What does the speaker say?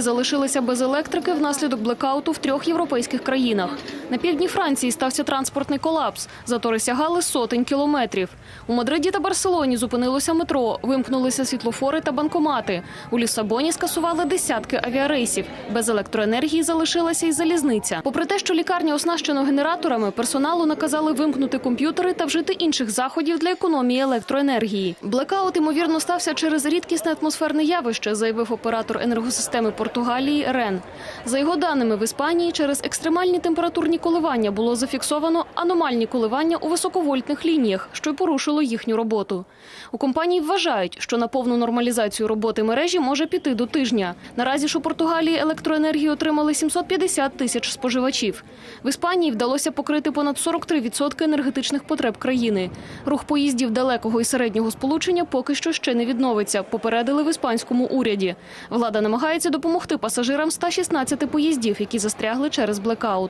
залишилися без електрики внаслідок блекауту в трьох європейських країнах. На півдні Франції стався транспортний колапс. Затори сягали сотень кілометрів. У Мадриді та Барселоні зупинилося метро, вимкнулися світлофори та банкомати. У Лісабоні скасували десятки авіарейсів. Без електроенергії залишилася й залізниця. Попри те, що лікарня оснащена генераторами, персоналу наказали вимкнути комп'ютери та вжити інших заходів для економії електроенергії. Блекаут, ймовірно, стався через рідкісне атмосферне явище, заявив оператор енергосистеми Португалії Рен. За його даними, в Іспанії через екстремальні температурні коливання було зафіксовано аномальні коливання у високовольтних лініях, що й порушило їхню роботу. У компанії вважають, що на повну нормалізацію роботи мережі може піти до тижня. Наразі ж у Португалії електроенергію отримали 750 тисяч споживачів. В Іспанії вдалося покрити понад 43% енергетичних потреб країни. Рух поїздів далекого і середнього сполучення поки що ще не відновиться. Попередили в іспанському уряді. Влада намагається допомогти пасажирам 116 поїздів, які застрягли через блекаут.